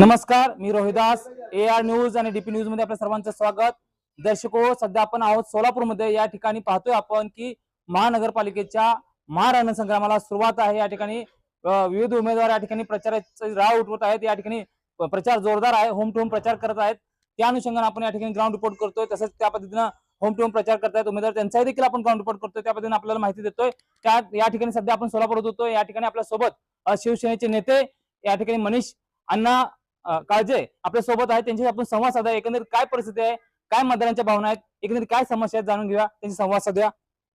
नमस्कार मी Rohidas A R news आणि डीपी न्यूजमध्ये आपल्या सर्वांचं स्वागत. दर्शको हो, सध्या आपण आहोत सोलापूरमध्ये. या ठिकाणी पाहतोय आपण की महानगरपालिकेच्या महाराण संग्रामाला सुरुवात आहे. या ठिकाणी विविध उमेदवार या ठिकाणी प्रचाराचे राव उठवत आहेत. या ठिकाणी प्रचार जोरदार आहे. होम टू होम प्रचार करत आहेत. त्या अनुषंगाने आपण या ठिकाणी ग्राउंड रिपोर्ट करतोय. तसंच त्या पद्धतीनं होम टू होम प्रचार करतायत उमेदवार त्यांचाही देखील आपण ग्राउंड रिपोर्ट करतोय. त्या पद्धतीने आपल्याला माहिती देतोय. त्या या ठिकाणी सध्या आपण सोलापूर होतो या ठिकाणी आपल्यासोबत शिवसेनेचे नेते या ठिकाणी मनीष अण्णा काळजे आपल्यासोबत आहेत त्यांची आपण संवाद साधा एकंदरीत काय परिस्थिती आहे? काय मतदारांच्या भावना आहेत? एकंदरीत काय समस्या आहेत जाणून घेऊया. त्यांची संवाद साधूया.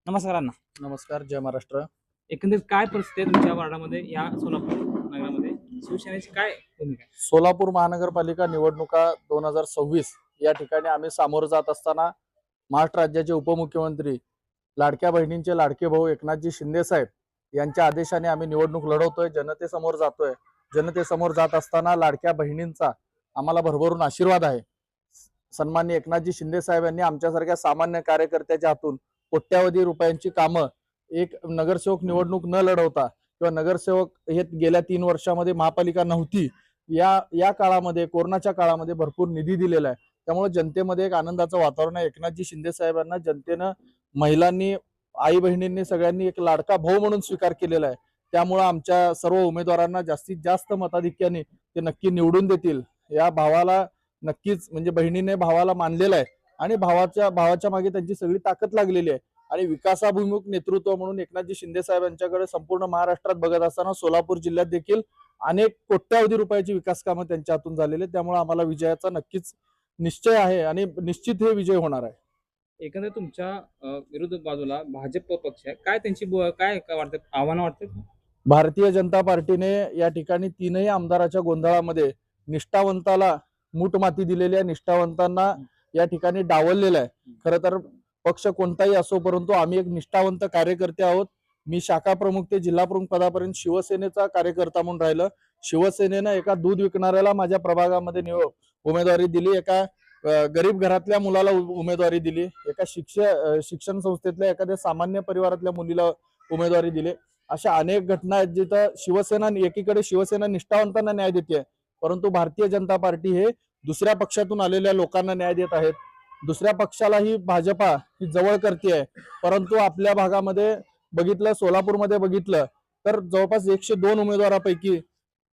नमस्कार अण्णा. नमस्कार. जय महाराष्ट्र. एकंदरीत काय परिस्थिती आहे तुमच्या वार्डामध्ये या सोलापूर नगरामध्ये? शिवसेनेची काय भूमिका आहे? सोलापूर महानगरपालिका निवडणुका दोन हजार सव्वीस या ठिकाणी आम्ही सामोरं जात असताना महाराष्ट्र राज्याचे उपमुख्यमंत्री लाडक्या बहिणींचे लाडके भाऊ एकनाथजी शिंदे साहेब यांच्या आदेशाने आम्ही निवडणूक लढवतोय. जनतेसमोर जातोय. जनतेसमोर जात असताना लाडक्या बहिणींचा आम्हाला भरभरून आशीर्वाद आहे. सन्मान्य एकनाथजी शिंदे साहेब यांनी आमच्यासारख्या सामान्य कार्यकर्त्याच्या हातून कोट्यावधी रुपयांची कामं एक नगरसेवक निवडणूक न लढवता किंवा नगरसेवक हे गेल्या तीन वर्षामध्ये महापालिका नव्हती या या काळामध्ये कोरोनाच्या काळामध्ये भरपूर निधी दिलेला आहे. त्यामुळे जनतेमध्ये एक आनंदाचं वातावरण आहे. एकनाथजी शिंदे साहेबांना जनतेनं महिलांनी आई बहिणींनी सगळ्यांनी एक लाडका भाऊ म्हणून स्वीकार केलेला आहे. त्यामुळं आमच्या सर्व उमेदवारांना जास्तीत जास्त मताधिक्याने ते नक्की निवडून देतील. या भावाला नक्कीच म्हणजे बहिणीने भावाला मानलेलं आहे आणि भावाच्या भावाच्या मागे त्यांची सगळी ताकद लागलेली आहे. आणि विकासाभिमुख नेतृत्व म्हणून एकनाथजी शिंदे साहेब यांच्याकडे संपूर्ण महाराष्ट्रात बघत असताना सोलापूर जिल्ह्यात देखील अनेक कोट्यावधी रुपयाची विकास कामं त्यांच्या हातून झालेली त्यामुळे आम्हाला विजयाचा नक्कीच निश्चय आहे आणि निश्चित हे विजय होणार आहे. एकंदरीत तुमच्या विरुद्ध बाजूला भाजप पक्ष आहे. काय त्यांची काय काय वाटतं? आव्हानं वाटतं भारतीय जनता पार्टीने या ठिकाणी तीनही आमदाराच्या गोंधळामध्ये निष्ठावंताला मूठ माती दिलेली आहे. निष्ठावंतांना या ठिकाणी डावललेलं आहे. खरं तर पक्ष कोणताही असो परंतु आम्ही एक निष्ठावंत कार्यकर्ते आहोत. मी शाखा प्रमुख ते जिल्हा प्रमुख पदापर्यंत शिवसेनेचा कार्यकर्ता म्हणून राहिलं. शिवसेनेनं एका दूध विकणाऱ्याला माझ्या प्रभागामध्ये निव- उमेदवारी दिली. एका गरीब घरातल्या मुलाला उ- उमेदवारी दिली. एका शिक्ष शिक्षण संस्थेतल्या एखाद्या सामान्य परिवारातल्या मुलीला उमेदवारी दिली. अशा अनेक घटना आहेत जिथं शिवसेना एकीकडे शिवसेना निष्ठावंतांना न्याय देते परंतु भारतीय जनता पार्टी हे दुसऱ्या पक्षातून आलेल्या लोकांना न्याय देत आहेत. दुसऱ्या पक्षालाही भाजपा ही जवळ करते आहे परंतु आपल्या भागामध्ये बघितलं सोलापूरमध्ये बघितलं तर जवळपास एकशे दोन उमेदवारापैकी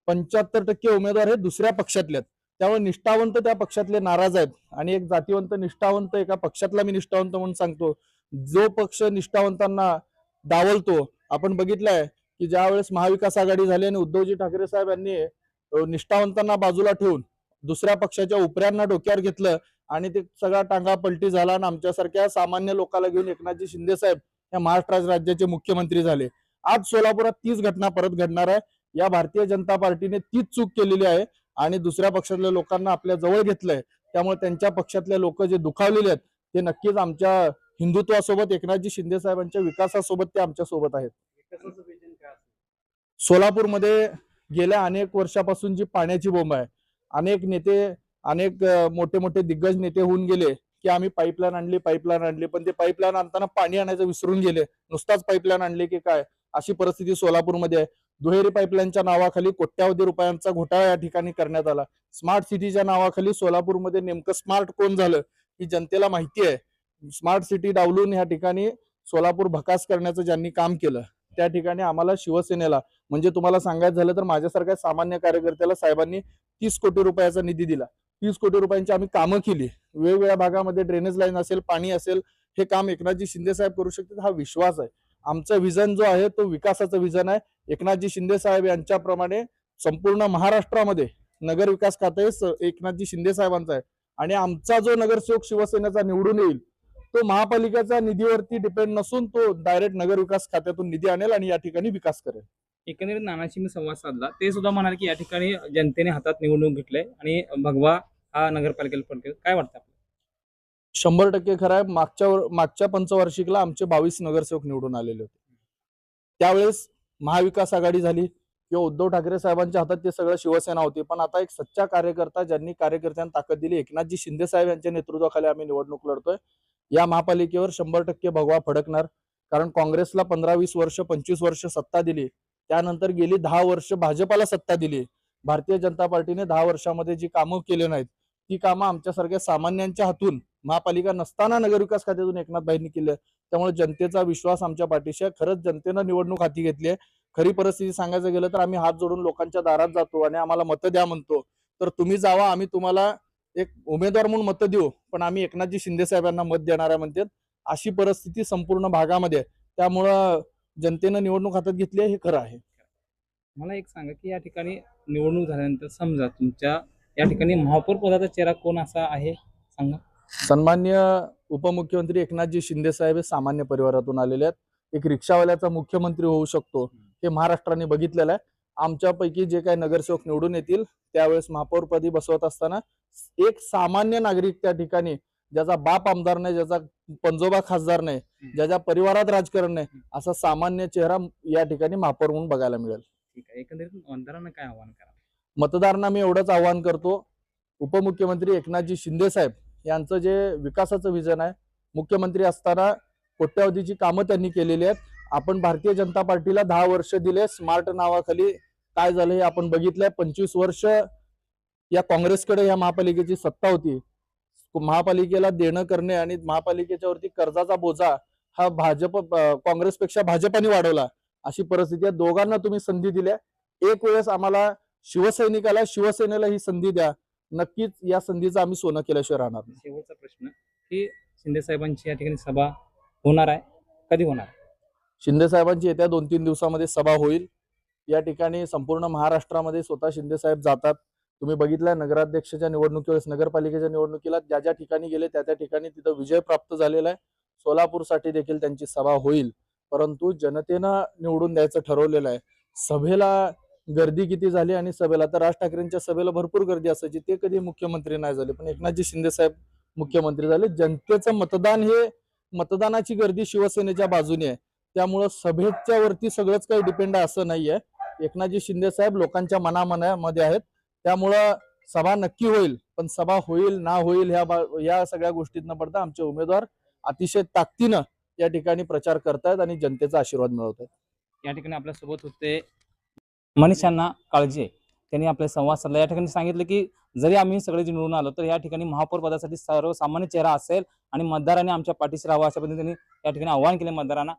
पंच्याहत्तर टक्के उमेदवार हे दुसऱ्या पक्षातले आहेत. त्यामुळे निष्ठावंत त्या पक्षातले नाराज आहेत. आणि एक जातीवंत निष्ठावंत एका पक्षातला मी निष्ठावंत म्हणून सांगतो जो पक्ष निष्ठावंतांना डावलतो आपण बघितलंय की ज्यावेळेस महाविकास आघाडी झाली आणि उद्धवजी ठाकरे साहेब यांनी निष्ठावंतांना बाजूला ठेवून दुसऱ्या पक्षाच्या उपऱ्यांना डोक्यावर घेतलं आणि ते सगळा टांगा पलटी झाला आणि आमच्यासारख्या सामान्य लोकांना घेऊन एकनाथजी शिंदे साहेब या महाराष्ट्र राज्याचे मुख्यमंत्री झाले. आज सोलापुरात तीच घटना परत घडणार आहे. या भारतीय जनता पार्टीने तीच चूक केलेली आहे आणि दुसऱ्या पक्षातल्या लोकांना आपल्या जवळ घेतलंय. त्यामुळे त्यांच्या पक्षातले लोक जे दुखावलेले आहेत ते नक्कीच आमच्या हिंदुत्वासोबत एकनाथजी शिंदे साहेबांच्या विकासासोबत ते आमच्यासोबत आहेत सोलापूरमध्ये गेल्या अनेक वर्षापासून जी पाण्याची बोंब आहे अनेक नेते अनेक मोठे मोठे दिग्गज नेते होऊन गेले की आम्ही पाईपलाईन आणली पाईपलाईन आणली पण ते पाईपलाईन आणताना पाणी आणायचं विसरून गेले. नुसताच पाईपलाईन आणली की काय? अशी परिस्थिती सोलापूरमध्ये आहे. दुहेरी पाईपलाईनच्या नावाखाली कोट्यावधी रुपयांचा घोटाळा या ठिकाणी करण्यात आला. स्मार्ट सिटीच्या नावाखाली सोलापूरमध्ये नेमकं स्मार्ट कोण झालं ही जनतेला माहिती आहे. स्मार्ट सिटी डावलून ह्या ठिकाणी सोलापूर भकास करण्याचं ज्यांनी काम केलं त्या ठिकाणी आम्हाला शिवसेनेला म्हणजे तुम्हाला सांगायचं झालं तर माझ्यासारख्या सामान्य कार्यकर्त्याला साहेबांनी तीस कोटी रुपयाचा निधी दिला. तीस कोटी रुपयांची आम्ही कामं केली. वेगवेगळ्या भागामध्ये ड्रेनेज लाईन असेल पाणी असेल हे काम एकनाथजी शिंदे साहेब करू शकतात हा विश्वास आहे. आमचा विजन जो आहे तो विकासाचं विजन आहे. एकनाथजी शिंदे साहेब यांच्याप्रमाणे संपूर्ण महाराष्ट्रामध्ये नगर विकास खाते एकनाथजी शिंदे साहेबांचा आहे. आणि आमचा जो नगरसेवक शिवसेनेचा निवडून येईल तो महापालिकेचा निधीवरती डिपेंड नसून तो डायरेक्ट नगर विकास खात्यातून निधी आणेल आणि या ठिकाणी विकास करेल. एकंदरीत नानाशी मी संवाद साधला. ते सुद्धा म्हणाले की या ठिकाणी जनतेने हातात निवडणूक घेतलंय आणि भगवा हा नगरपालिकेला पडतो काय वाटतं? शंभर टक्के खरं आहे. मागच्या मागच्या पंचवार्षिकला आमचे बावीस नगरसेवक निवडून आलेले होते. त्यावेळेस महाविकास आघाडी झाली किंवा उद्धव ठाकरे साहेबांच्या हातात ते सगळं शिवसेना होती. पण आता एक सच्चा कार्यकर्ता ज्यांनी कार्यकर्त्यांना ताकद दिली एकनाथजी शिंदे साहेब यांच्या नेतृत्वाखाली आम्ही निवडणूक लढतोय. या महापालिकेवर शंभर टक्के भगवा फडकणार. कारण काँग्रेसला पंधरा वीस वर्ष पंचवीस वर्ष सत्ता दिली. त्यानंतर गेली दहा वर्ष भाजपाला सत्ता दिली. भारतीय जनता पार्टीने दहा वर्षामध्ये जी कामं केली नाहीत ती कामं आमच्यासारख्या सामान्यांच्या हातून महापालिका नसताना नगरविकास खात्यातून एकनाथ भाईंनी त्यामुळे जनतेचा विश्वास आमच्या पाठीशी आहे. खरंच जनतेनं निवडणूक हाती घेतली आहे. खरी परिस्थिती सांगायचं गेलं तर आम्ही हात जोडून लोकांच्या दारात जातो आणि आम्हाला मतं द्या म्हणतो. तर तुम्ही जावा आम्ही तुम्हाला एक उमेदवार म्हणून मतं देऊ पण आम्ही एकनाथजी शिंदे साहेबांना मत देणार आहे म्हणतात अशी परिस्थिती संपूर्ण भागामध्ये आहे. त्यामुळं जनतेनं निवडणूक हातात घेतली आहे हे खरं आहे. मला एक सांगा की या ठिकाणी निवडणूक झाल्यानंतर समजा तुमच्या या ठिकाणी महापौर पदाचा चेहरा कोण असा आहे? सांगा. सन्मान्य उपमुख्यमंत्री एकनाथजी शिंदे साहेब हे सामान्य परिवारातून आलेले आहेत. एक रिक्षावाल्याचा मुख्यमंत्री होऊ शकतो हे महाराष्ट्राने बघितलेलं आहे. आमच्यापैकी जे काही नगरसेवक निवडून येतील त्यावेळेस महापौरपदी बसवत असताना एक सामान्य नागरिक त्या ठिकाणी ज्याचा बाप आमदार नाही ज्याचा पंजोबा खासदार नाही ज्याच्या परिवारात राजकारण नाही असा सामान्य चेहरा या ठिकाणी महापौर म्हणून बघायला मिळेल. ठीक आहे. एकंदरीत मतदारांना काय आव्हान करा मतदारांना मी एवढंच आवाहन करतो. उपमुख्यमंत्री एकनाथजी शिंदे साहेब यांचं जे विकासाचं विजन आहे मुख्यमंत्री असताना कोट्यावधीची कामं त्यांनी केलेली आहेत. आपण भारतीय जनता पार्टीला दहा वर्ष दिले स्मार्ट नावाखाली काय झालं हे आपण बघितलंय. पंचवीस वर्ष या काँग्रेसकडे या महापालिकेची सत्ता होती. महापालिकेला देणं करणे आणि महापालिकेच्या वरती कर्जाचा बोजा हा भाजप काँग्रेसपेक्षा भाजपाने वाढवला. अशी परिस्थिती आहे. दोघांना तुम्ही संधी दिल्या. एक वेळेस आम्हाला शिवसैनिकाला शिवसेनेला ही संधी द्या. नक्कीच या संधीचं आम्ही सोनं केल्याशिवाय राहणार नाही. शेवटचा प्रश्न की शिंदे साहेबांची या ठिकाणी सभा होणार आहे? कधी होणार शिंदे साहेबांची येत्या दोन तीन दिवसामध्ये सभा होईल. या ठिकाणी संपूर्ण महाराष्ट्रामध्ये स्वतः शिंदे साहेब जातात. तुम्ही बघितलं नगराध्यक्षाच्या निवडणुकीवेळेस नगरपालिकेच्या निवडणुकीला ज्या ज्या ठिकाणी गेले त्या त्या ठिकाणी तिथं विजय प्राप्त झालेला आहे. सोलापूरसाठी देखील त्यांची सभा होईल. परंतु जनतेनं निवडून द्यायचं ठरवलेलं आहे. सभेला गर्दी किती झाली आणि सभेला तर राज ठाकरेंच्या सभेला भरपूर गर्दी असायची. ते कधी मुख्यमंत्री नाही झाले. पण एकनाथजी शिंदे साहेब मुख्यमंत्री झाले. जनतेचं मतदान हे मतदानाची गर्दी शिवसेनेच्या बाजूने आहे. त्यामुळं सभेच्या वरती सगळंच काही डिपेंड आहे असं नाहीये. एकनाथजी शिंदे साहेब लोकांच्या मनामनामध्ये आहेत. त्यामुळं सभा नक्की होईल पण सभा होईल ना होईल ह्या या सगळ्या गोष्टीत न पडता आमचे उमेदवार अतिशय ताकदीनं या ठिकाणी प्रचार करतायत आणि जनतेचा आशीर्वाद मिळवत आहेत या ठिकाणी आपल्यासोबत होते मनीषांना काळजी त्यांनी आपले संवाद साधला. या ठिकाणी सांगितलं की जरी आम्ही सगळे जे निवडून आलो तर या ठिकाणी महापौर पदासाठी सर्वसामान्य चेहरा असेल आणि मतदारांनी आमच्या पाठीशी राहावं अशा पद्धतीने त्यांनी या ठिकाणी आवाहन केले. मतदारांना